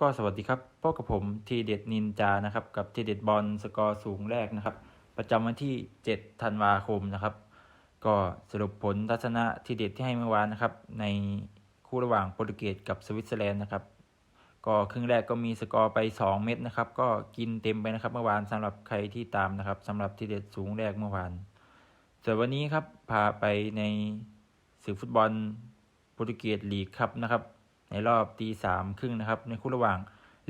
ก็สวัสดีครับพบกับผมทีเด็ดนินจานะครับ กับทีเด็ดบอลสกอร์สูงแรกนะครับ ประจำวันที่ 7 ธันวาคมนะครับ ก็สรุปผลทัศนะทีเด็ดที่ให้เมื่อวานนะครับ ในคู่ระหว่างโปรตุเกสกับสวิตเซอร์แลนด์นะครับ ก็ครึ่งแรกก็มีสกอร์ไป 2 เม็ดนะครับ ก็กินเต็มไปนะครับเมื่อวานสำหรับใครที่ตามนะครับสำหรับทีเด็ดสูงแรกเมื่อวานส่วนวันนี้ครับพาไปในสื่อฟุตบอลโปรตุเกสลีกครับนะครับ ในรอบตีสามครึ่งนะครับ ในคู่ระหว่าง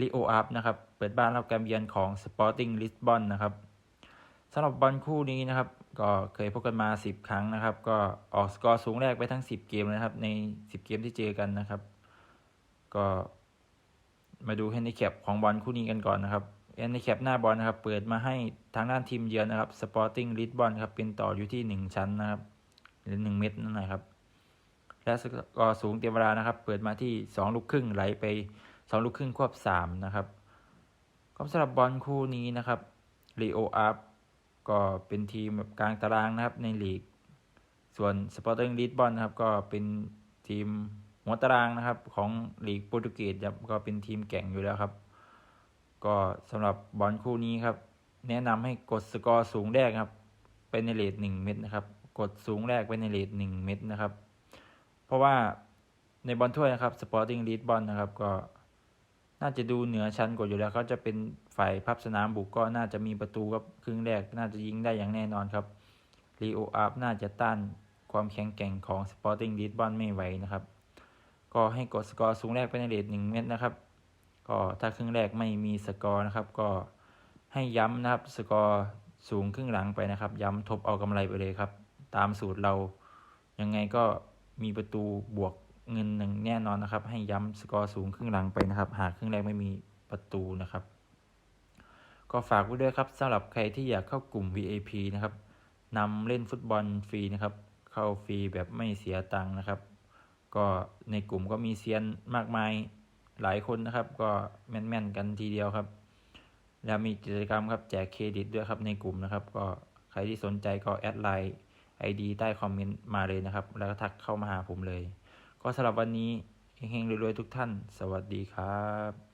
ลิโออาร์นะครับ เปิดบ้านรับการเยือนของสปอร์ติ้งลิสบอนนะครับสำหรับบอลคู่นี้นะครับ ก็เคยพบกันมา 10 ครั้งนะครับ ก็ออกสกอร์สูงแรกไปทั้ง 10 เกมเลยนะครับ ใน 10 เกมที่เจอกันนะครับ ก็มาดูแฮนดิแคปของบอลคู่นี้กันก่อนนะครับแฮนดิแคปหน้าบอลนะครับ เปิดมาให้ทางด้านทีมเยือนนะครับสปอร์ติ้งลิสบอนครับเป็นต่ออยู่ที่ 1 ชั้นนะครับหรือ1เม็ดนั่นนะครับ และสกอร์สูงเต็มเวลานะครับ เปิดมาที่ 2 ลูกครึ่งไหลไป 2 ลูกครึ่งควบ 3 นะครับก็สำหรับบอลคู่นี้นะครับลีโออาร์ก็เป็นทีมแบบกลางตารางนะครับในลีก ส่วนสปอร์ติ้งลิสบอนนะครับก็เป็นทีมหัวตารางนะครับของลีกโปรตุเกสครับก็เป็นทีมแก่งอยู่แล้วครับ ก็สำหรับบอลคู่นี้ครับ แนะนำให้กดสกอร์สูงแรกครับไปในเลทหนึ่งเม็ดนะครับ กดสูงแรกไปในเลทหนึ่งเม็ดนะครับ ราะว่าในบอลถ้วยนะครับสปอร์ติ้งลีดบอลนะครับ ก็น่าจะดูเหนือชั้นกว่าอยู่แล้วเขาจะเป็นฝ่ายพับสนามบุกก็น่าจะมีประตูครับครึ่งแรก น่าจะยิงได้อย่างแน่นอนครับลีโออาร์น่าจะต้านความแข็งแกร่งของสปอร์ติ้งลีดบอลไม่ไหวนะครับ ก็ให้กดสกอร์สูงแรกไปในเลทหนึ่งเม็ดนะครับ ก็ถ้าครึ่งแรกไม่มีสกอร์นะครับ ก็ให้ย้ำนะครับสกอร์สูงครึ่งหลังไปนะครับ ย้ำทบเอากำไรไปเลยครับ ตามสูตรเรายังไงก็ มีประตูบวกเงินหนึ่งแน่นอนนะครับ ให้ย้ำสกอร์สูงครึ่งหลังไปนะครับ หากครึ่งแรกไม่มีประตูนะครับ ก็ฝากไว้ด้วยครับสำหรับใครที่อยากเข้ากลุ่ม VIP นะครับนำเล่นฟุตบอลฟรีนะครับ เข้าฟรีแบบไม่เสียตังค์นะครับ ก็ในกลุ่มก็มีเซียนมากมายหลายคนนะครับ ก็แม่นๆกันทีเดียวครับ แล้วมีกิจกรรมครับแจกเครดิตด้วยครับในกลุ่มนะครับ ก็ใครที่สนใจก็แอดไลน์ ID ใต้คอมเมนต์มาเลยนะครับ แล้วก็ทักเข้ามาหาผมเลย ก็สำหรับวันนี้เฮงๆรวยๆทุกท่าน สวัสดีครับ